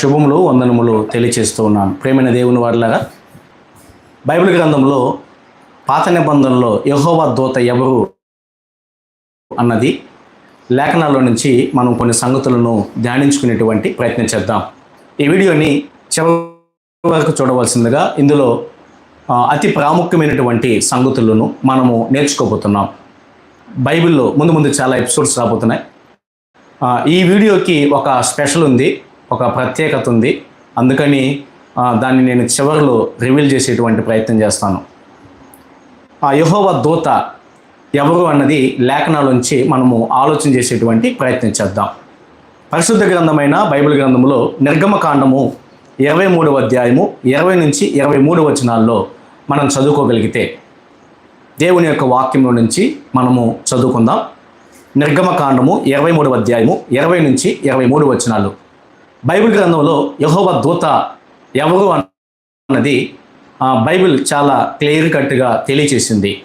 శుభములు వందనములు తెలియచేస్తూ ఉన్నాను. ప్రేమైన దేవుని వారిలాగా బైబిల్ గ్రంథంలో పాత నిబంధనలో యెహోవా దూత ఎవరు అన్నది లేఖనాల్లో నుంచి మనం కొన్ని సంగతులను ధ్యానించుకునేటువంటి ప్రయత్నం చేద్దాం. ఈ వీడియోని చివరి వరకు చూడవలసిందిగా ఇందులో అతి ప్రాముఖ్యమైనటువంటి సంగతులను మనము నేర్చుకోబోతున్నాం. బైబిల్లో ముందు ముందు చాలా ఎపిసోడ్స్ రాబోతున్నాయి. ఈ వీడియోకి ఒక స్పెషల్ ఉంది. ఒక ప్రత్యేకత ఉంది. అందుకని దాన్ని నేను చివరిలో రివీల్ చేసేటువంటి ప్రయత్నం చేస్తాను. ఆ యహోవ దూత ఎవరు అన్నది లేఖనాలోంచి మనము ఆలోచన చేసేటువంటి ప్రయత్నం చేద్దాం. పరిశుద్ధ గ్రంథమైన బైబిల్ గ్రంథంలో నిర్గమకాండము ఇరవై మూడవ అధ్యాయము ఇరవై నుంచి ఇరవై మూడు వచనాల్లో మనం చదువుకోగలిగితే దేవుని యొక్క వాక్యంలో నుంచి మనము చదువుకుందాం. నిర్గమకాండము ఇరవై మూడవ అధ్యాయము ఇరవై నుంచి ఇరవై మూడు వచనాలు. బైబిల్ గ్రంథంలో యహోవ దూత ఎవరు అన్నది బైబిల్ చాలా క్లియర్ కట్గా తెలియచేసింది.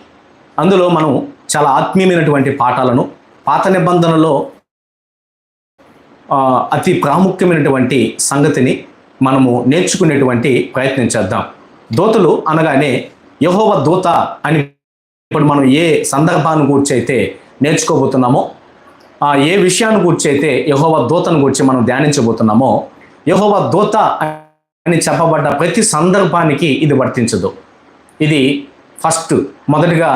అందులో మనం చాలా ఆత్మీయమైనటువంటి పాఠాలను పాత నిబంధనలో అతి ప్రాముఖ్యమైనటువంటి సంగతిని మనము నేర్చుకునేటువంటి ప్రయత్నం చేద్దాం. దూతలు అనగానే యహోవ దూత అని ఇప్పుడు మనం ఏ సందర్భాన్ని గురించి అయితే నేర్చుకోబోతున్నామో ఏ విషయాన్ని గురించి అయితే యహోవ దూతను గురించి మనం ధ్యానించబోతున్నామో యహోవ దూత అని చెప్పబడ్డ ప్రతి సందర్భానికి ఇది వర్తించదు. ఇది ఫస్ట్ మొదటిగా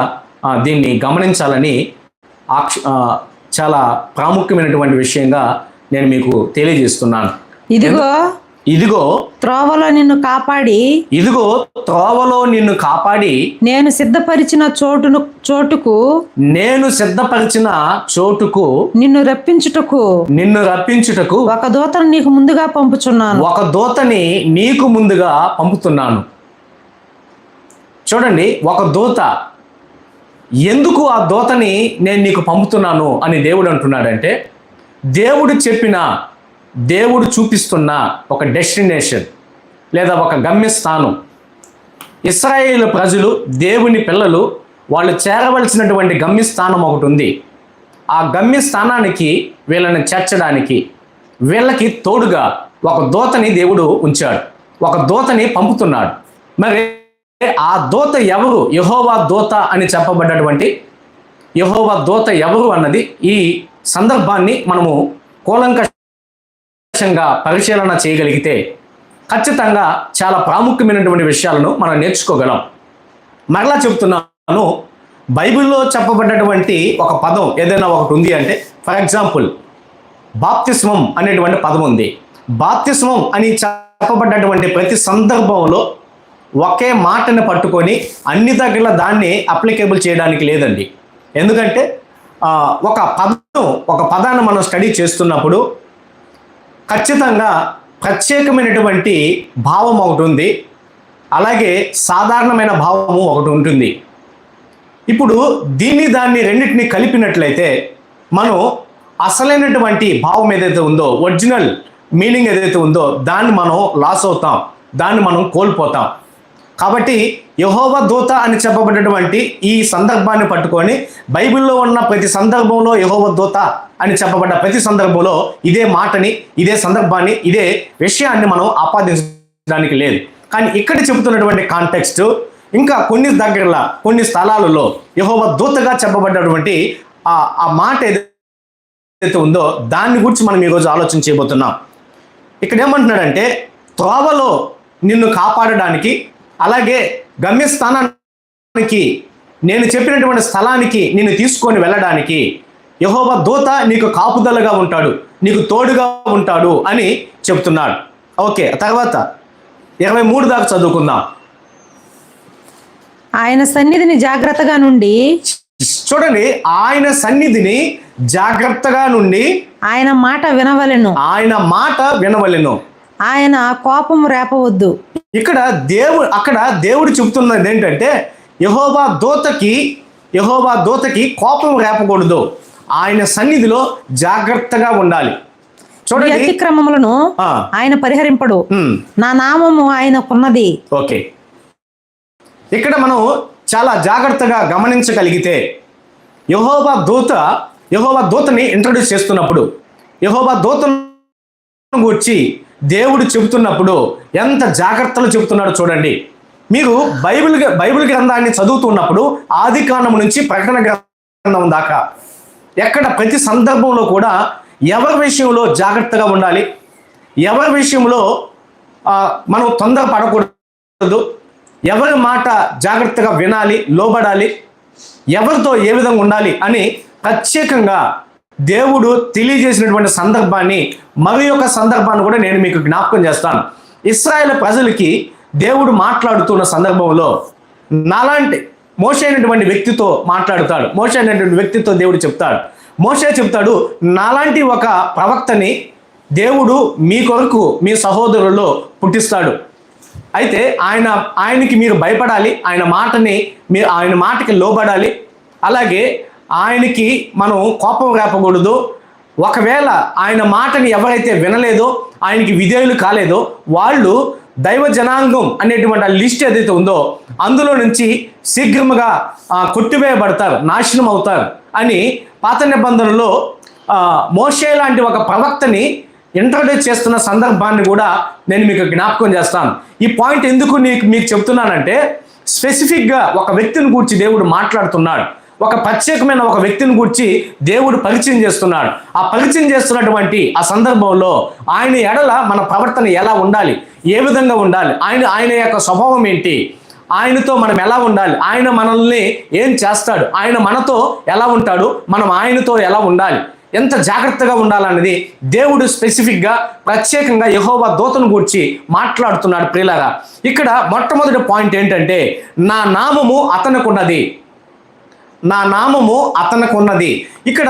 దీన్ని గమనించాలని చాలా ప్రాముఖ్యమైనటువంటి విషయంగా నేను మీకు తెలియజేస్తున్నాను. ఇదిగో ఇదిగో త్రోవలో నిన్ను కాపాడి ఇదిగో త్రోవలో నిన్ను కాపాడి నేను సిద్ధపరిచిన చోటును చోటుకు నేను సిద్ధపరిచిన చోటుకు నిన్ను రప్పించుటకు నిన్ను రప్పించుటకు ఒక దూతను నీకు ముందుగా పంపుచున్నాను. ఒక దూతని నీకు ముందుగా పంపుతున్నాను. చూడండి ఒక దూత. ఎందుకు ఆ దూతని నేను నీకు పంపుతున్నాను అని దేవుడు అంటున్నాడంటే దేవుడు చెప్పిన దేవుడు చూపిస్తున్న ఒక డెస్టినేషన్ లేదా ఒక గమ్యస్థానం. ఇస్రాయేల్ ప్రజలు దేవుని పిల్లలు వాళ్ళు చేరవలసినటువంటి గమ్యస్థానం ఒకటి ఉంది. ఆ గమ్యస్థానానికి వీళ్ళని చేర్చడానికి వీళ్ళకి తోడుగా ఒక దూతని దేవుడు ఉంచాడు. ఒక దూతని పంపుతున్నాడు. మరి ఆ దూత ఎవరు? యహోవా దూత అని చెప్పబడ్డటువంటి యహోవా దూత ఎవరు అన్నది ఈ సందర్భాన్ని మనము కూలంకషంగా పరిశీలన చేయగలిగితే ఖచ్చితంగా చాలా ప్రాముఖ్యమైనటువంటి విషయాలను మనం నేర్చుకోగలం. మరలా చెప్తున్నాను బైబిల్లో చెప్పబడ్డటువంటి ఒక పదం ఏదైనా ఒకటి ఉంది అంటే ఫర్ ఎగ్జాంపుల్ బాప్తిస్మం అనేటువంటి పదం ఉంది. బాప్తిస్మం అని చెప్పబడ్డటువంటి ప్రతి సందర్భంలో ఒకే మాటని పట్టుకొని అన్ని దగ్గర దాన్ని అప్లికేబుల్ చేయడానికి లేదండి. ఎందుకంటే ఒక పదం ఒక పదాన్ని మనం స్టడీ చేస్తున్నప్పుడు ఖచ్చితంగా ప్రత్యేకమైనటువంటి భావం ఒకటి ఉంది. అలాగే సాధారణమైన భావము ఒకటి ఉంటుంది. ఇప్పుడు దీన్ని దాన్ని రెండింటిని కలిపినట్లయితే మనం అసలైనటువంటి భావం ఏదైతే ఉందో ఒరిజినల్ మీనింగ్ ఏదైతే ఉందో దాన్ని మనం లాస్ అవుతాం. దాన్ని మనం కోల్పోతాం. కాబట్టి యహోవ దూత అని చెప్పబడినటువంటి ఈ సందర్భాన్ని పట్టుకొని బైబిల్లో ఉన్న ప్రతి సందర్భంలో యహోవ దూత అని చెప్పబడ్డ ప్రతి సందర్భంలో ఇదే మాటని ఇదే సందర్భాన్ని ఇదే విషయాన్ని మనం ఆపాదించడానికి లేదు. కానీ ఇక్కడ చెబుతున్నటువంటి కాంటెక్స్ట్ ఇంకా కొన్ని దగ్గరలా కొన్ని స్థలాలలో యహోవ దూతగా చెప్పబడ్డటువంటి ఆ ఆ మాట ఏదైతే ఉందో దాన్ని గురించి మనం ఈరోజు ఆలోచన చేయబోతున్నాం. ఇక్కడ ఏమంటున్నాడంటే త్రోవలో నిన్ను కాపాడడానికి అలాగే గమ్యస్థానానికి నేను చెప్పినటువంటి స్థలానికి నిన్ను తీసుకొని వెళ్ళడానికి యహోవ దూత నీకు కాపుదలగా ఉంటాడు నీకు తోడుగా ఉంటాడు అని చెప్తున్నాడు. ఓకే తర్వాత ఇరవై మూడు దాకా చదువుకుందాం. ఆయన సన్నిధిని జాగ్రత్తగా నుండి చూడండి ఆయన సన్నిధిని జాగ్రత్తగా నుండి ఆయన మాట వినవలెను. ఆయన మాట వినవలెను. ఆయన కోపం రేపవద్దు. ఇక్కడ దేవుడు అక్కడ దేవుడు చెబుతున్నది ఏంటంటే యహోవా దూతకి యహోవా దూతకి కోపం రేపకూడదు. ఆయన సన్నిధిలో జాగ్రత్తగా ఉండాలి. చూడండి. అతిక్రమములను ఆయన పరిహరింపడు. నా నామము ఆయనకున్నది. ఓకే. ఇక్కడ మనం చాలా జాగ్రత్తగా గమనించగలిగితే యహోవా దూత యహోవా దూతని ఇంట్రడ్యూస్ చేస్తున్నప్పుడు యహోవా దూతను గూర్చి దేవుడు చెబుతున్నప్పుడు ఎంత జాగ్రత్తలు చెబుతున్నాడో చూడండి. మీరు బైబిల్ బైబిల్ గ్రంథాన్ని చదువుతున్నప్పుడు ఆది నుంచి ప్రకటన గ్రంథం దాకా ఎక్కడ ప్రతి సందర్భంలో కూడా ఎవరి విషయంలో జాగ్రత్తగా ఉండాలి? ఎవరి విషయంలో మనం తొందర పడకూడదు? ఎవరి మాట జాగ్రత్తగా వినాలి లోబడాలి? ఎవరితో ఏ విధంగా ఉండాలి అని ప్రత్యేకంగా దేవుడు తెలియజేసినటువంటి సందర్భాన్ని మరి ఒక సందర్భాన్ని కూడా నేను మీకు జ్ఞాపకం చేస్తాను. ఇస్రాయేల్ ప్రజలకి దేవుడు మాట్లాడుతున్న సందర్భంలో నాలాంటి మోస అయినటువంటి వ్యక్తితో మాట్లాడుతాడు. మోస అయినటువంటి వ్యక్తితో దేవుడు చెప్తాడు. మోషే చెప్తాడు నాలాంటి ఒక ప్రవక్తని దేవుడు మీ కొరకు మీ సహోదరుల్లో పుట్టిస్తాడు. అయితే ఆయన ఆయనకి మీరు భయపడాలి ఆయన మాటని మీరు ఆయన మాటకి లోబడాలి. అలాగే ఆయనకి మనం కోపం రేపకూడదు. ఒకవేళ ఆయన మాటని ఎవరైతే వినలేదో ఆయనకి విధేయులు కాలేదో వాళ్ళు దైవ జనాంగం అనేటువంటి ఆ లిస్ట్ ఏదైతే ఉందో అందులో నుంచి శీఘ్రముగా కొట్టివేయబడతారు నాశనం అవుతారు అని పాత నిబంధనలో మోషే లాంటి ఒక ప్రవక్తని ఇంట్రడ్యూస్ చేస్తున్న సందర్భాన్ని కూడా నేను మీకు జ్ఞాపకం చేస్తాను. ఈ పాయింట్ ఎందుకు నీకు మీకు చెప్తున్నానంటే స్పెసిఫిక్గా ఒక వ్యక్తిని గురించి దేవుడు మాట్లాడుతున్నాడు. ఒక ప్రత్యేకమైన ఒక వ్యక్తిని గురించి దేవుడు పరిచయం చేస్తున్నాడు. ఆ పరిచయం చేస్తున్నటువంటి ఆ సందర్భంలో ఆయన ఎడల మన ప్రవర్తన ఎలా ఉండాలి? ఏ విధంగా ఉండాలి? ఆయన ఆయన యొక్క స్వభావం ఏంటి? ఆయనతో మనం ఎలా ఉండాలి? ఆయన మనల్ని ఏం చేస్తాడు? ఆయన మనతో ఎలా ఉంటాడు? మనం ఆయనతో ఎలా ఉండాలి? ఎంత జాగ్రత్తగా ఉండాలన్నది దేవుడు స్పెసిఫిక్గా ప్రత్యేకంగా యహోవా దూతను గురించి మాట్లాడుతున్నాడు ప్రియులారా. ఇక్కడ మొట్టమొదటి పాయింట్ ఏంటంటే నా నామము అతనుకున్నది. నా నామము అతనకున్నది. ఇక్కడ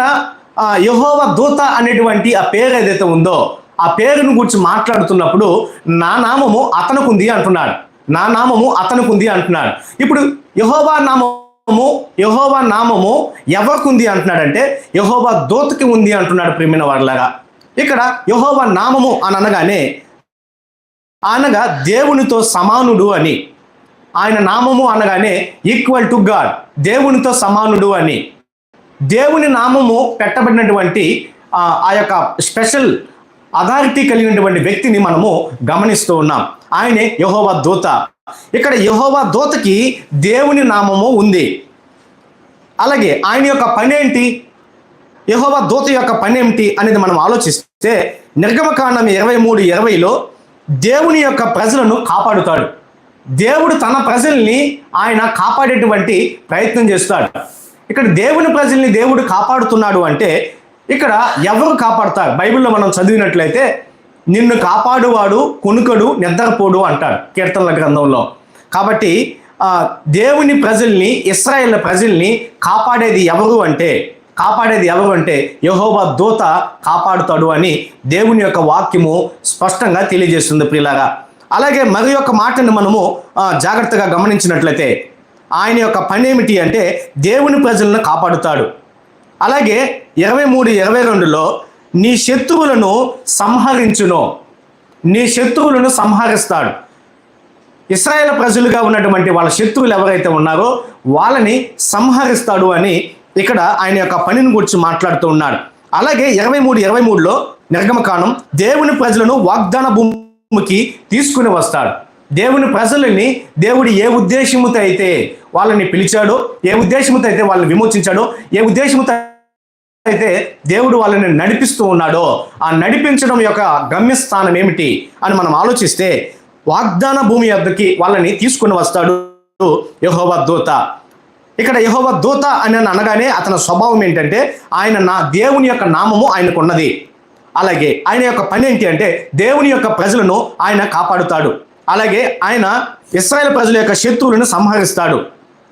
యహోవ దూత అనేటువంటి ఆ పేరు ఏదైతే ఉందో ఆ పేరును గురించి మాట్లాడుతున్నప్పుడు నా నామము అతనుకుంది అంటున్నాడు. నా నామము అతనుకుంది అంటున్నాడు. ఇప్పుడు యహోవా నామము యహోవా నామము ఎవరికి అంటున్నాడంటే యహోవా దూతకి ఉంది అంటున్నాడు ప్రేమిన వాళ్ళగా ఇక్కడ యహోవా నామము అని అనగానే అనగా దేవునితో సమానుడు అని. ఆయన నామము అనగానే ఈక్వల్ టు గాడ్ దేవునితో సమానుడు అని. దేవుని నామము పెట్టబడినటువంటి ఆ యొక్క స్పెషల్ అథారిటీ కలిగినటువంటి వ్యక్తిని మనము గమనిస్తూ ఉన్నాం. ఆయనే యహోవా దూత. ఇక్కడ యహోవా దూతకి దేవుని నామము ఉంది. అలాగే ఆయన యొక్క పని ఏంటి? యహోవా దూత యొక్క పని ఏమిటి అనేది మనం ఆలోచిస్తే నిర్గమకాండం ఇరవై మూడు ఇరవైలో దేవుని యొక్క ప్రజలను కాపాడుతాడు. దేవుడు తన ప్రజల్ని ఆయన కాపాడేటువంటి ప్రయత్నం చేస్తాడు. ఇక్కడ దేవుని ప్రజల్ని దేవుడు కాపాడుతున్నాడు అంటే ఇక్కడ ఎవరు కాపాడుతారు? బైబిల్లో మనం చదివినట్లయితే నిన్ను కాపాడువాడు కొనుకడు నిద్రపోడు అంటాడు కీర్తనల గ్రంథంలో. కాబట్టి దేవుని ప్రజల్ని ఇస్రాయేల్ ప్రజల్ని కాపాడేది ఎవరు అంటే కాపాడేది ఎవరు అంటే యహోబా దూత కాపాడుతాడు అని దేవుని యొక్క వాక్యము స్పష్టంగా తెలియజేస్తుంది ప్రియులారా. అలాగే మరి యొక్క మాటను మనము జాగ్రత్తగా గమనించినట్లయితే ఆయన యొక్క పని ఏమిటి అంటే దేవుని ప్రజలను కాపాడుతాడు. అలాగే ఇరవై మూడు ఇరవై రెండులో నీ శత్రువులను సంహరించును. నీ శత్రువులను సంహరిస్తాడు. ఇస్రాయేల్ ప్రజలుగా ఉన్నటువంటి వాళ్ళ శత్రువులు ఎవరైతే ఉన్నారో వాళ్ళని సంహరిస్తాడు అని ఇక్కడ ఆయన యొక్క పనిని గురించి మాట్లాడుతూ ఉన్నాడు. అలాగే ఇరవై మూడు ఇరవై మూడులో నిర్గమకాండం దేవుని ప్రజలను వాగ్దాన భూమి భూమికి తీసుకుని వస్తాడు. దేవుని ప్రజలని దేవుడు ఏ ఉద్దేశముతో అయితే వాళ్ళని పిలిచాడో ఏ ఉద్దేశముతో అయితే వాళ్ళని విమోచించాడో ఏ ఉద్దేశముతో అయితే దేవుడు వాళ్ళని నడిపిస్తూ ఉన్నాడో ఆ నడిపించడం యొక్క గమ్యస్థానం ఏమిటి అని మనం ఆలోచిస్తే వాగ్దాన భూమి వద్దకి వాళ్ళని తీసుకుని వస్తాడు యహోవ దూత. ఇక్కడ యహోవ దూత అని అనగానే అతని స్వభావం ఏంటంటే ఆయన నా దేవుని యొక్క నామము ఆయనకు ఉన్నది అలాగే ఆయన యొక్క పని ఏంటి అంటే దేవుని యొక్క ప్రజలను ఆయన కాపాడుతాడు. అలాగే ఆయన ఇస్రాయల్ ప్రజల యొక్క శత్రువులను సంహరిస్తాడు.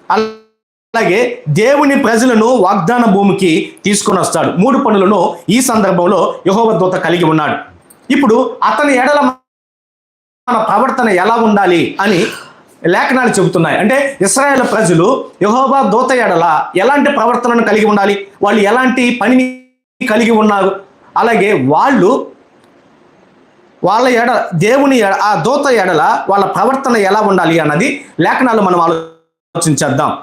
అలాగే దేవుని ప్రజలను వాగ్దాన భూమికి తీసుకొని వస్తాడు. మూడు పనులను ఈ సందర్భంలో యహోవద్వత దూత కలిగి ఉన్నాడు. ఇప్పుడు అతని ఎడల మన ప్రవర్తన ఎలా ఉండాలి అని లేఖనాలు చెబుతున్నాయి. అంటే ఇస్రాయేల్ ప్రజలు యహోబా దూత ఎడల ఎలాంటి ప్రవర్తనను కలిగి ఉండాలి? వాళ్ళు ఎలాంటి పనిని కలిగి ఉన్నారు? అలాగే వాళ్ళు వాళ్ళ ఎడ దేవుని ఎడ ఆ దూత ఎడల వాళ్ళ ప్రవర్తన ఎలా ఉండాలి అన్నది లేఖనాలు మనం ఆలోచించేద్దాం.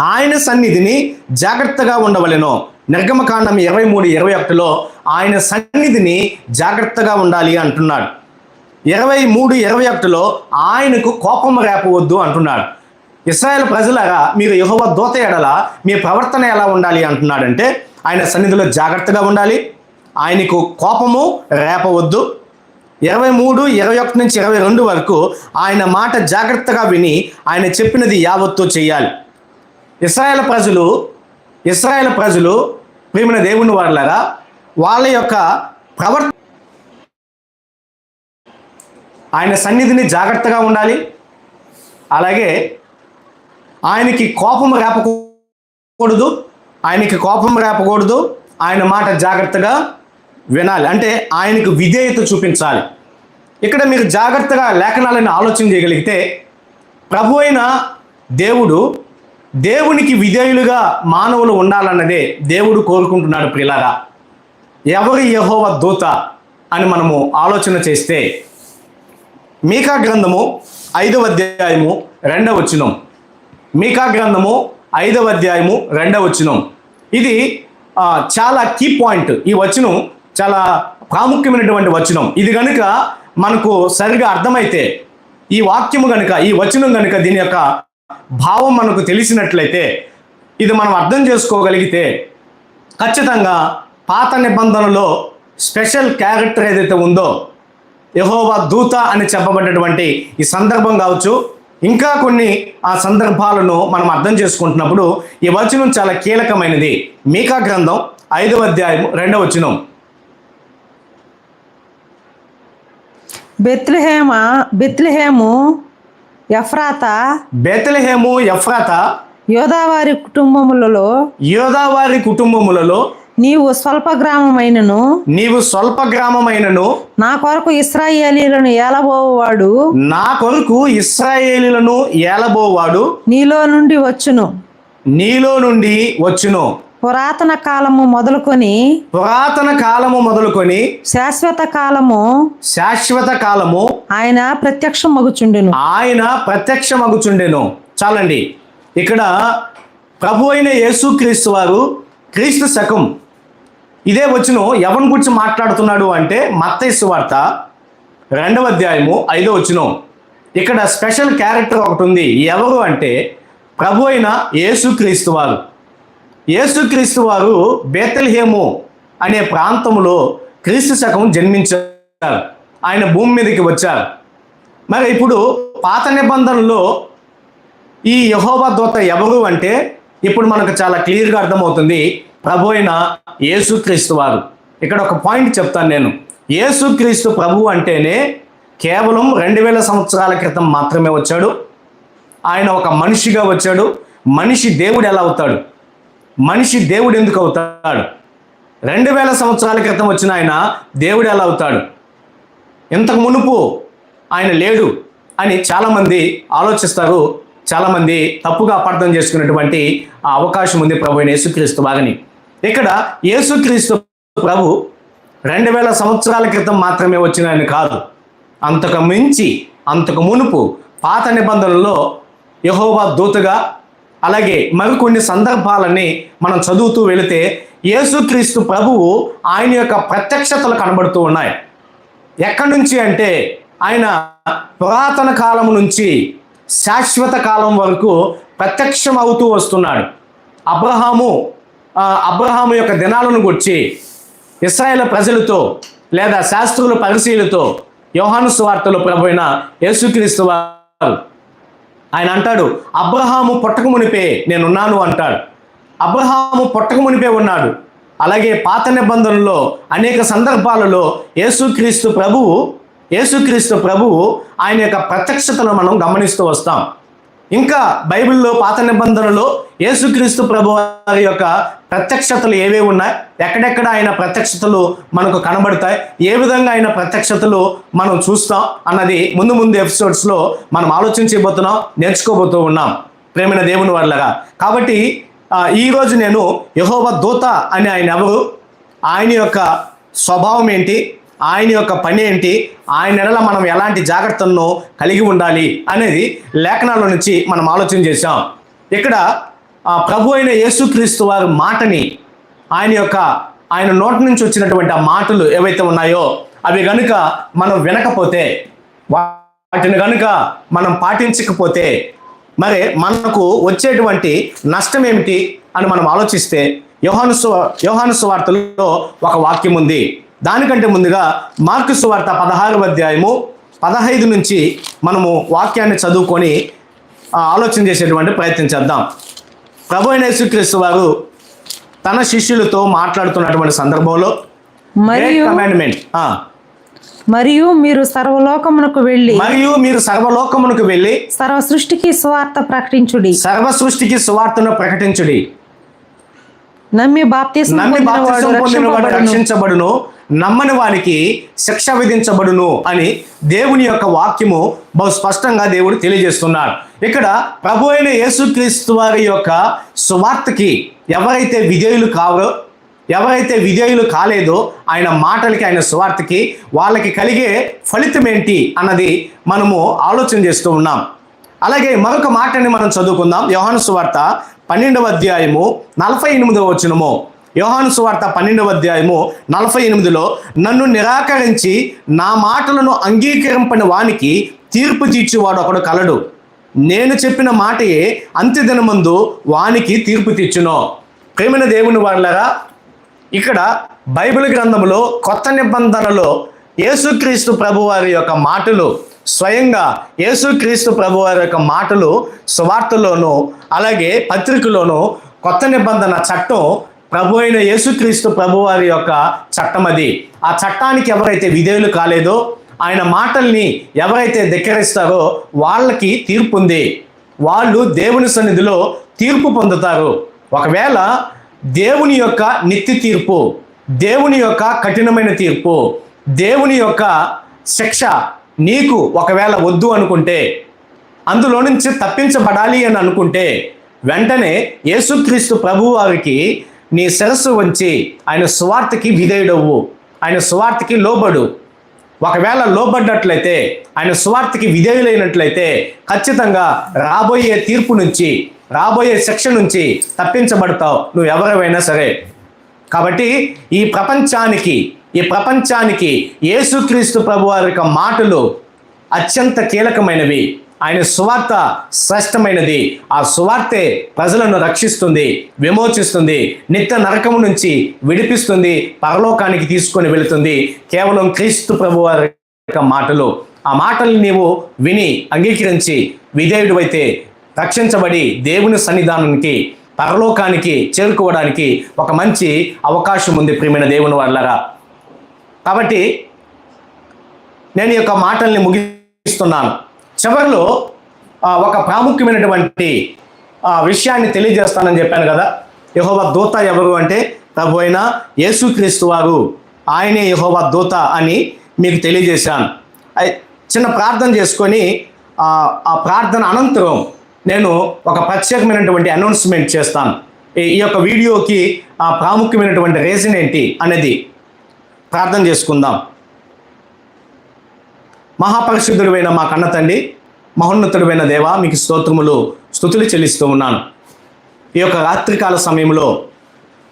ఆయన సన్నిధిని జాగ్రత్తగా ఉండవలెను. నిర్గమకాండం ఇరవై మూడు ఇరవై ఒకటిలో ఆయన సన్నిధిని జాగ్రత్తగా ఉండాలి అంటున్నాడు. ఇరవై మూడు ఇరవై ఒకటిలో ఆయనకు కోపం రేపవద్దు అంటున్నాడు. ఇస్రాయేల్ ప్రజలగా మీరు యెహోవా దూత ఎడల మీ ప్రవర్తన ఎలా ఉండాలి అంటున్నాడంటే ఆయన సన్నిధిలో జాగ్రత్తగా ఉండాలి. ఆయనకు కోపము రేపవద్దు. ఇరవై మూడు ఇరవై ఒకటి నుంచి ఇరవై రెండు వరకు ఆయన మాట జాగ్రత్తగా విని ఆయన చెప్పినది యావత్తు చేయాలి. ఇస్రాయేల్ ప్రజలు ఇస్రాయేల్ ప్రజలు ప్రేమిన దేవుని వాళ్ళగా వాళ్ళ యొక్క ప్రవర్త ఆయన సన్నిధిని జాగ్రత్తగా ఉండాలి. అలాగే ఆయనకి కోపం రేపకూడదు. ఆయనకి కోపం రేపకూడదు ఆయన మాట జాగ్రత్తగా వినాలి. అంటే ఆయనకు విధేయత చూపించాలి. ఇక్కడ మీరు జాగ్రత్తగా లేఖనాలను ఆలోచన చేయగలిగితే ప్రభు అయిన దేవుడు దేవునికి విధేయులుగా మానవులు ఉండాలన్నదే దేవుడు కోరుకుంటున్నాడు ప్రిలాగా ఎవరి యహోవ దూత అని మనము ఆలోచన చేస్తే మీకా గ్రంథము ఐదవ అధ్యాయము రెండవ వచనం. మీకా గ్రంథము ఐదవ అధ్యాయము రెండవ వచనం. ఇది చాలా కీ పాయింట్ ఈ వచనం చాలా ప్రాముఖ్యమైనటువంటి వచనం. ఇది కనుక మనకు సరిగా అర్థమైతే ఈ వాక్యము కనుక ఈ వచనం కనుక దీని యొక్క భావం మనకు తెలిసినట్లయితే ఇది మనం అర్థం చేసుకోగలిగితే ఖచ్చితంగా పాత నిబంధనలో స్పెషల్ క్యారెక్టర్ ఏదైతే ఉందో యహోవా దూత అని చెప్పబడ్డటువంటి ఈ సందర్భం కావచ్చు ఇంకా కొన్ని ఆ సందర్భాలను మనం అర్థం చేసుకుంటున్నప్పుడు ఈ వచనం చాలా కీలకమైనది. మీకా గ్రంథం ఐదవ అధ్యాయం రెండవ వచనం. బెత్లహేమ బెత్లహేము ఎఫ్రాత బెతలహేము ఎఫ్రాత యోదావారి కుటుంబములలో యోదావారి కుటుంబములలో నీవు స్వల్ప గ్రామమైనను నీవు స్వల్ప గ్రామమైనను నా కొరకు ఇస్రాయేలీలను ఏలబోవాడు నా కొరకు ఇస్రాయేలీలను ఏలబోవాడు. నీలో నుండి వచ్చును. నీలో నుండి వచ్చును. పురాతన కాలము మొదలుకొని పురాతన కాలము మొదలుకొని శాశ్వత కాలము శాశ్వత కాలము ఆయన ప్రత్యక్షం మగుచుండును ఆయన ప్రత్యక్షమగుచుండెను. చాలండి. ఇక్కడ ప్రభు అయిన యేసుక్రీస్తు వారు క్రీస్తు శకం ఇదే వచ్చును ఎవరి గురించి మాట్లాడుతున్నాడు అంటే మత్తైసు వార్త రెండవ అధ్యాయము ఐదో వచ్చును. ఇక్కడ స్పెషల్ క్యారెక్టర్ ఒకటి ఉంది. ఎవరు అంటే ప్రభు అయిన యేసుక్రీస్తు వారు. యేసుక్రీస్తు వారు బేతల్హేము అనే ప్రాంతంలో క్రీస్తు శకం జన్మించారు. ఆయన భూమి మీదకి వచ్చారు. మరి ఇప్పుడు పాత నిబంధనలో ఈ యహోబా దూత ఎవరు అంటే ఇప్పుడు మనకు చాలా క్లియర్గా అర్థమవుతుంది. ప్రభు అయిన యేసుక్రీస్తు వారు. ఇక్కడ ఒక పాయింట్ చెప్తాను నేను. యేసుక్రీస్తు ప్రభు అంటేనే కేవలం రెండు వేల సంవత్సరాల క్రితం మాత్రమే వచ్చాడు. ఆయన ఒక మనిషిగా వచ్చాడు. మనిషి దేవుడు ఎలా అవుతాడు? మనిషి దేవుడు ఎందుకు అవుతాడు? రెండు వేల సంవత్సరాల క్రితం వచ్చిన ఆయన దేవుడు ఎలా అవుతాడు? ఇంతకు మునుపు ఆయన లేడు అని చాలామంది ఆలోచిస్తారు. చాలామంది తప్పుగా అపార్థం చేసుకునేటువంటి ఆ అవకాశం ఉంది ప్రభు యేసుక్రీస్తు బాగని ఇక్కడ యేసుక్రీస్తు ప్రభు రెండు వేల సంవత్సరాల క్రితం మాత్రమే వచ్చిన ఆయన కాదు. అంతకు మించి అంతకు మునుపు పాత నిబంధనల్లో యహోవా దూతగా అలాగే మరికొన్ని సందర్భాలని మనం చదువుతూ వెళితే యేసుక్రీస్తు ప్రభువు ఆయన యొక్క ప్రత్యక్షతలు కనబడుతూ ఉన్నాయి. ఎక్కడి నుంచి అంటే ఆయన పురాతన కాలం నుంచి శాశ్వత కాలం వరకు ప్రత్యక్షం అవుతూ వస్తున్నాడు. అబ్రహాము ఆ, అబ్రహాము యొక్క దినాలను గుర్చి ఇస్రాయేల్ ప్రజలతో లేదా శాస్త్రుల పరిశీలతో యోహాను సువార్తలో ప్రభు యేసుక్రీస్తు వారు ఆయన అంటాడు అబ్రహాము పుట్టక మునిపే నేనున్నాను అంటాడు. అబ్రహాము పుట్టక మునిపే ఉన్నాడు. అలాగే పాత నిబంధనలో అనేక సందర్భాలలో యేసుక్రీస్తు ప్రభువు యేసుక్రీస్తు ప్రభువు ఆయన యొక్క ప్రత్యక్షతను మనం గమనిస్తూ వస్తాం. ఇంకా బైబిల్లో పాత నిబంధనలో యేసుక్రీస్తు ప్రభు వారి యొక్క ప్రత్యక్షతలు ఏవే ఉన్నాయి? ఎక్కడెక్కడ ఆయన ప్రత్యక్షతలు మనకు కనబడతాయి? ఏ విధంగా ఆయన ప్రత్యక్షతలు మనం చూస్తాం? అన్నది ముందు ముందు ఎపిసోడ్స్లో మనం ఆలోచించబోతున్నాం నేర్చుకోబోతూ ఉన్నాం. ప్రేమైన దేవుని వాళ్ళగా కాబట్టి ఈరోజు నేను యహోవ దూత అని ఆయన ఎవరు? ఆయన యొక్క స్వభావం ఏంటి? ఆయన యొక్క పని ఏంటి? ఆయన ఎడల మనం ఎలాంటి జాగ్రత్తలను కలిగి ఉండాలి అనేది లేఖనాల నుంచి మనం ఆలోచన చేశాం. ఇక్కడ ప్రభు అయిన యేసుక్రీస్తు వారి మాటని ఆయన యొక్క ఆయన నోటి నుంచి వచ్చినటువంటి ఆ మాటలు ఏవైతే ఉన్నాయో అవి గనుక మనం వినకపోతే వాటిని గనుక మనం పాటించకపోతే మరి మనకు వచ్చేటువంటి నష్టం ఏమిటి అని మనం ఆలోచిస్తే యోహాను సు యోహాను సువార్తలో ఒక వాక్యం ఉంది. దానికంటే ముందుగా మార్కు సువార్త పదహారు అధ్యాయము పదహైదు నుంచి మనము వాక్యాన్ని చదువుకొని ఆలోచన చేసేటువంటి ప్రయత్నం చేద్దాం. ప్రభు అయిన యేసుక్రీస్తు వారు తన శిష్యులతో మాట్లాడుతున్నటువంటి సందర్భంలో మరియు కమాండ్మెంట్ మరియు మీరు సర్వలోకమునకు వెళ్ళి మరియు మీరు సర్వలోకమునకు వెళ్ళి సర్వ సృష్టికి స్వార్థ ప్రకటించుడి. సర్వ సృష్టికి సువార్తను ప్రకటించుడి. నమ్మి బాప్తిస్మం నమ్మి పొందినవాడు బాప్తిసం పొందిన వాడు రక్షింపబడును. రక్షించబడును. నమ్మని వారికి శిక్ష విధించబడును అని దేవుని యొక్క వాక్యము బహు స్పష్టంగా దేవుడు తెలియజేస్తున్నాడు. ఇక్కడ ప్రభు అయిన యేసుక్రీస్తు వారి యొక్క సువార్తకి ఎవరైతే విజయులు కావరో ఎవరైతే విజయులు కాలేదో ఆయన మాటలకి ఆయన సువార్తకి వాళ్ళకి కలిగే ఫలితం ఏంటి అన్నది మనము ఆలోచన చేస్తూ ఉన్నాం. అలాగే మరొక మాటని మనం చదువుకుందాం. యోహాను సువార్త పన్నెండవ అధ్యాయము నలభై ఎనిమిదవ వచనము. యోహాను సువార్త పన్నెండవ అధ్యాయము నలభై ఎనిమిదిలో నన్ను నిరాకరించి నా మాటలను అంగీకరింపని వానికి తీర్పు తీర్చువాడు ఒకడు కలడు. నేను చెప్పిన మాటయే అంత్యదినమందు వానికి తీర్పు తీర్చును. ప్రేమైన దేవుని వాళ్ళరా ఇక్కడ బైబిల్ గ్రంథంలో కొత్త నిబంధనలో యేసుక్రీస్తు ప్రభువారి యొక్క మాటలు స్వయంగా యేసుక్రీస్తు ప్రభువారి యొక్క మాటలు సువార్తలోను అలాగే పత్రికలోను కొత్త నిబంధన చట్టం ప్రభు అయిన యేసుక్రీస్తు ప్రభువారి యొక్క చట్టం అది. ఆ చట్టానికి ఎవరైతే విధేయులు కాలేదో ఆయన మాటల్ని ఎవరైతే ధిక్కరిస్తారో వాళ్ళకి తీర్పు ఉంది. వాళ్ళు దేవుని సన్నిధిలో తీర్పు పొందుతారు. ఒకవేళ దేవుని యొక్క నిత్య తీర్పు దేవుని యొక్క కఠినమైన తీర్పు దేవుని యొక్క శిక్ష నీకు ఒకవేళ వద్దు అనుకుంటే అందులో నుంచి తప్పించబడాలి అని అనుకుంటే వెంటనే యేసుక్రీస్తు ప్రభు వారికి నీ శిరస్సు వంచి ఆయన సువార్తకి విధేయుడవు. ఆయన సువార్తకి లోబడు. ఒకవేళ లోబడ్డట్లయితే ఆయన సువార్తకి విధేయులైనట్లయితే ఖచ్చితంగా రాబోయే తీర్పు నుంచి రాబోయే శిక్ష నుంచి తప్పించబడతావు నువ్వు ఎవరైనా సరే. కాబట్టి ఈ ప్రపంచానికి ఈ ప్రపంచానికి యేసుక్రీస్తు ప్రభు వారి యొక్క మాటలు అత్యంత కీలకమైనవి. ఆయన సువార్త శ్రేష్టమైనది. ఆ సువార్తే ప్రజలను రక్షిస్తుంది విమోచిస్తుంది నిత్య నరకము నుంచి విడిపిస్తుంది పరలోకానికి తీసుకొని వెళుతుంది. కేవలం క్రీస్తు ప్రభు వారి యొక్క మాటలు. ఆ మాటలు నీవు విని అంగీకరించి విధేయుడు అయితే రక్షించబడి దేవుని సన్నిధానానికి పరలోకానికి చేరుకోవడానికి ఒక మంచి అవకాశం ఉంది ప్రియమైన దేవుని వాళ్ళరా కాబట్టి నేను ఈ యొక్క మాటల్ని ముగిస్తున్నాను. చివరిలో ఒక ప్రాముఖ్యమైనటువంటి ఆ, విషయాన్ని తెలియజేస్తానని చెప్పాను కదా. యహోవ దూత ఎవరు అంటే ప్రభు అయిన యేసుక్రీస్తు వారు. ఆయనే యహోవ దూత అని మీకు తెలియజేశాను. చిన్న ప్రార్థన చేసుకొని ఆ ప్రార్థన అనంతరం నేను ఒక ప్రత్యేకమైనటువంటి అనౌన్స్మెంట్ చేస్తాను. ఈ ఈ యొక్క వీడియోకి ఆ ప్రాముఖ్యమైనటువంటి రీజన్ ఏంటి అనేది ప్రార్థన చేసుకుందాం. మహాపరిశుద్ధుడైన మా కన్న తండ్రి మహోన్నతుడైన దేవ మీకు స్తోత్రములు స్థుతులు చెల్లిస్తూ ఉన్నాను. ఈ యొక్క రాత్రికాల సమయంలో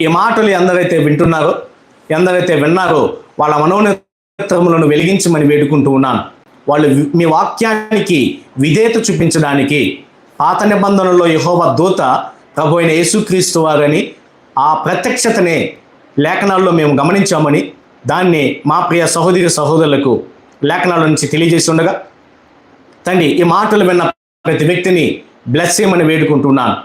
ఈ మాటలు ఎందరైతే వింటున్నారో ఎందరైతే విన్నారో వాళ్ళ మనోనేత్రములను వెలిగించమని వేడుకుంటూ ఉన్నాను. వాళ్ళు మీ వాక్యానికి విధేయత చూపించడానికి పాత నిబంధనలో యహోవ దూత ప్రభు అయిన యేసుక్రీస్తు వారని ఆ ప్రత్యక్షతనే లేఖనాల్లో మేము గమనించామని దాన్ని మా ప్రియ సహోదరి సహోదరులకు లేఖనాల నుంచి తెలియజేసి ఉండగా తండ్రి ఈ మాటలు విన్న ప్రతి వ్యక్తిని బ్లెస్ చేయమని వేడుకుంటున్నాను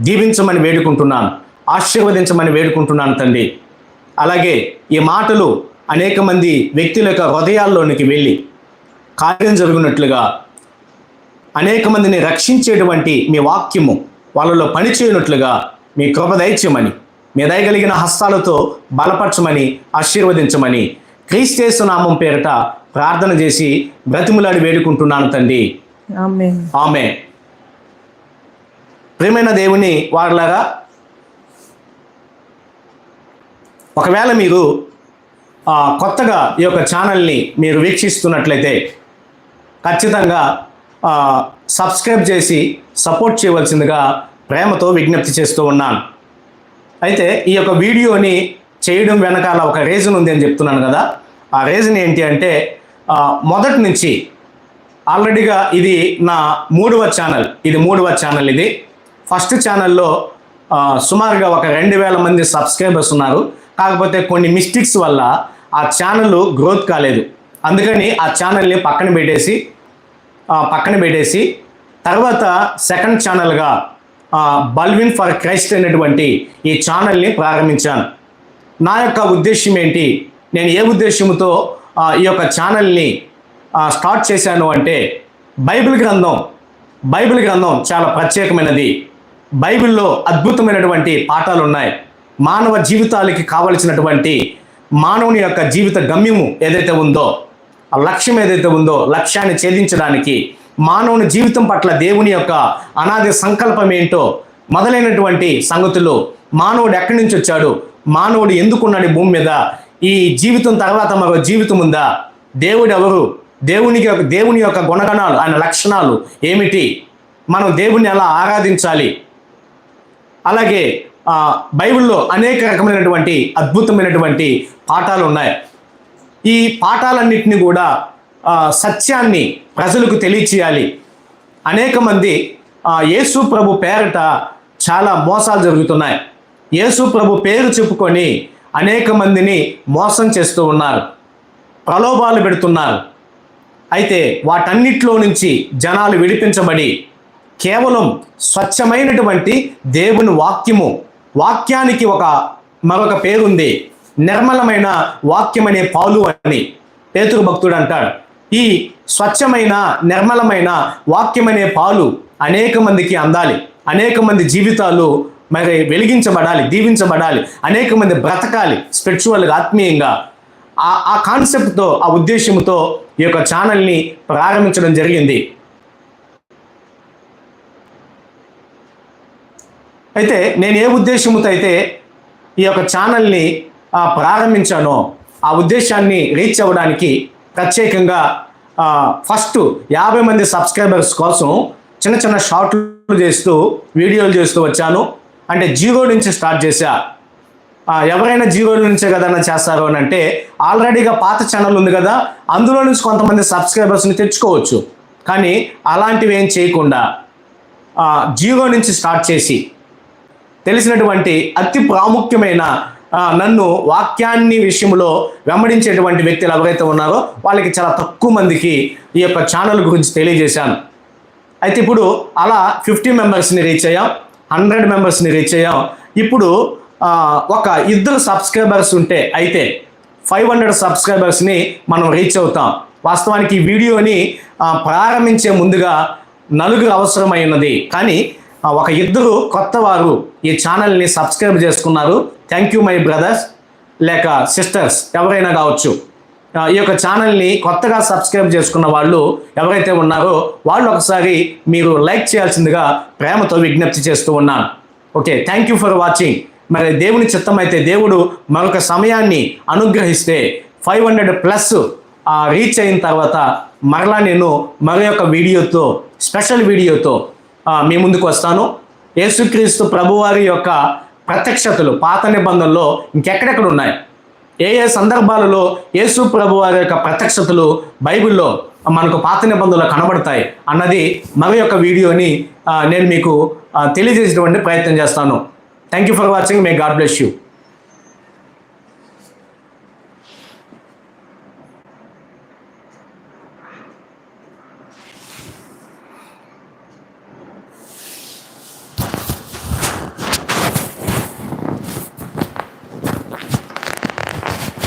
దీవించమని వేడుకుంటున్నాను ఆశీర్వదించమని వేడుకుంటున్నాను తండ్రి. అలాగే ఈ మాటలు అనేక మంది వ్యక్తుల యొక్క హృదయాల్లోనికి వెళ్ళి కార్యం జరుగునట్లుగా అనేక మందిని రక్షించేటువంటి మీ వాక్యము వాళ్ళలో పనిచేయనట్లుగా మీ కృప దయచేయమని మీ దయగలిగిన హస్తాలతో బలపరచమని ఆశీర్వదించమని క్రీస్తేసు నామం పేరిట ప్రార్థన చేసి బ్రతిములాడి వేడుకుంటున్నాను తండ్రి. ఆమె ప్రేమైన దేవుని వారులాగా ఒకవేళ మీరు కొత్తగా ఈ యొక్క ఛానల్ని మీరు వీక్షిస్తున్నట్లయితే ఖచ్చితంగా సబ్స్క్రైబ్ చేసి సపోర్ట్ చేయవలసిందిగా ప్రేమతో విజ్ఞప్తి చేస్తూ ఉన్నాను. అయితే ఈ యొక్క వీడియోని చేయడం వెనకాల ఒక రీజన్ ఉంది అని చెప్తున్నాను కదా. ఆ రీజన్ ఏంటి అంటే మొదటి నుంచి ఆల్రెడీగా ఇది నా మూడవ ఛానల్ ఇది మూడవ ఛానల్ ఇది. ఫస్ట్ ఛానల్లో సుమారుగా ఒక రెండు వేల మంది సబ్స్క్రైబర్స్ ఉన్నారు. కాకపోతే కొన్ని మిస్టేక్స్ వల్ల ఆ ఛానల్ గ్రోత్ కాలేదు. అందుకని ఆ ఛానల్ని పక్కన పెట్టేసి పక్కన పెట్టేసి తర్వాత సెకండ్ ఛానల్గా బల్విన్ ఫర్ క్రైస్ట్ అనేటువంటి ఈ ఛానల్ని ప్రారంభించాను. నా యొక్క ఉద్దేశం ఏంటి? నేను ఏ ఉద్దేశంతో ఈ యొక్క ఛానల్ని స్టార్ట్ చేశాను అంటే బైబిల్ గ్రంథం బైబిల్ గ్రంథం చాలా ప్రత్యేకమైనది. బైబిల్లో అద్భుతమైనటువంటి పాఠాలు ఉన్నాయి మానవ జీవితాలకి కావలసినటువంటి మానవుని యొక్క జీవిత గమ్యము ఏదైతే ఉందో ఆ లక్ష్యం ఏదైతే ఉందో లక్ష్యాన్ని ఛేదించడానికి మానవుని జీవితం పట్ల దేవుని యొక్క అనాది సంకల్పం ఏంటో మొదలైనటువంటి సంగతులు మానవుడు ఎక్కడి నుంచి వచ్చాడు? మానవుడు ఎందుకున్నాడు భూమి మీద? ఈ జీవితం తర్వాత మరో జీవితం ఉందా? దేవుడు ఎవరు? దేవునికి యొక్క దేవుని యొక్క గుణగణాలు ఆయన లక్షణాలు ఏమిటి? మనం దేవుణ్ణి ఎలా ఆరాధించాలి? అలాగే బైబిల్లో అనేక రకమైనటువంటి అద్భుతమైనటువంటి పాఠాలు ఉన్నాయి. ఈ పాఠాలన్నింటినీ కూడా సత్యాన్ని ప్రజలకు తెలియచేయాలి. అనేక మంది యేసు ప్రభు పేరట చాలా మోసాలు జరుగుతున్నాయి. యేసు ప్రభు పేరు చెప్పుకొని అనేక మందిని మోసం చేస్తూ ఉన్నారు. ప్రలోభాలు పెడుతున్నారు. అయితే వాటన్నిటిలో నుంచి జనాలు విడిపించబడి కేవలం స్వచ్ఛమైనటువంటి దేవుని వాక్యము వాక్యానికి ఒక మరొక పేరుంది. నిర్మలమైన వాక్యం అనే పాలు అని పేతురు భక్తుడు అంటాడు. ఈ స్వచ్ఛమైన నిర్మలమైన వాక్యం అనే పాలు అనేక మందికి అందాలి. అనేక మంది జీవితాలు మరి వెలిగించబడాలి దీవించబడాలి అనేక మంది బ్రతకాలి స్పిరిచువల్గా ఆత్మీయంగా. ఆ ఆ కాన్సెప్ట్తో ఆ ఉద్దేశంతో ఈ యొక్క ఛానల్ని ప్రారంభించడం జరిగింది. అయితే నేను ఏ ఉద్దేశంతో అయితే ఈ యొక్క ఛానల్ని ప్రారంభించానో ఆ ఉద్దేశాన్ని రీచ్ అవ్వడానికి ప్రత్యేకంగా ఫస్ట్ యాభై మంది సబ్స్క్రైబర్స్ కోసం చిన్న చిన్న షార్ట్లు చేస్తూ వీడియోలు చేస్తూ వచ్చాను. అంటే జీరో నుంచి స్టార్ట్ చేశా. ఎవరైనా జీరో నుంచే కదన్నా చేస్తారు అని అంటే ఆల్రెడీగా పాత ఛానల్ ఉంది కదా అందులో నుంచి కొంతమంది సబ్స్క్రైబర్స్ని తెచ్చుకోవచ్చు. కానీ అలాంటివి ఏం చేయకుండా జీరో నుంచి స్టార్ట్ చేసి తెలిసినటువంటి అతి ప్రాముఖ్యమైన నన్ను వాక్యాన్ని విషయంలో వెంబడించేటువంటి వ్యక్తులు ఎవరైతే ఉన్నారో వాళ్ళకి చాలా తక్కువ మందికి ఈ యొక్క ఛానల్ గురించి తెలియజేశాను. అయితే ఇప్పుడు అలా ఫిఫ్టీ మెంబర్స్ని రీచ్ అయ్యాం. హండ్రెడ్ మెంబర్స్ని రీచ్ అయ్యాం. ఇప్పుడు ఒక ఇద్దరు సబ్స్క్రైబర్స్ ఉంటే అయితే ఫైవ్ హండ్రెడ్ సబ్స్క్రైబర్స్ని మనం రీచ్ అవుతాం. వాస్తవానికి ఈ వీడియోని ప్రారంభించే ముందుగా నలుగురు అవసరమైనది కానీ ఒక ఇద్దరు కొత్త వారు ఈ ఛానల్ని సబ్స్క్రైబ్ చేసుకున్నారు. థ్యాంక్ యూ మై బ్రదర్స్ లేక సిస్టర్స్ ఎవరైనా కావచ్చు. ఈ యొక్క ఛానల్ని కొత్తగా సబ్స్క్రైబ్ చేసుకున్న వాళ్ళు ఎవరైతే ఉన్నారో వాళ్ళు ఒకసారి మీరు లైక్ చేయాల్సిందిగా ప్రేమతో విజ్ఞప్తి చేస్తూ ఉన్నాను. Okay thank you for watching మరి దేవుని చిత్తం అయితే దేవుడు మరొక సమయాన్ని అనుగ్రహిస్తే ఫైవ్ హండ్రెడ్ ప్లస్ రీచ్ అయిన తర్వాత మరలా నేను మరొక వీడియోతో స్పెషల్ వీడియోతో మీ ముందుకు వస్తాను. యేసుక్రీస్తు ప్రభువారి యొక్క ప్రత్యక్షతలు పాత నిబంధనలో ఇంకెక్కడెక్కడ ఉన్నాయి? ఏ ఏ సందర్భాలలో యేసు ప్రభు వారి యొక్క ప్రత్యక్షతలు బైబిల్లో మనకు పాత నిబంధనలు కనబడతాయి అన్నది మరి యొక్క వీడియోని నేను మీకు తెలియజేసేటువంటి ప్రయత్నం చేస్తాను. Thank you for watching may God bless you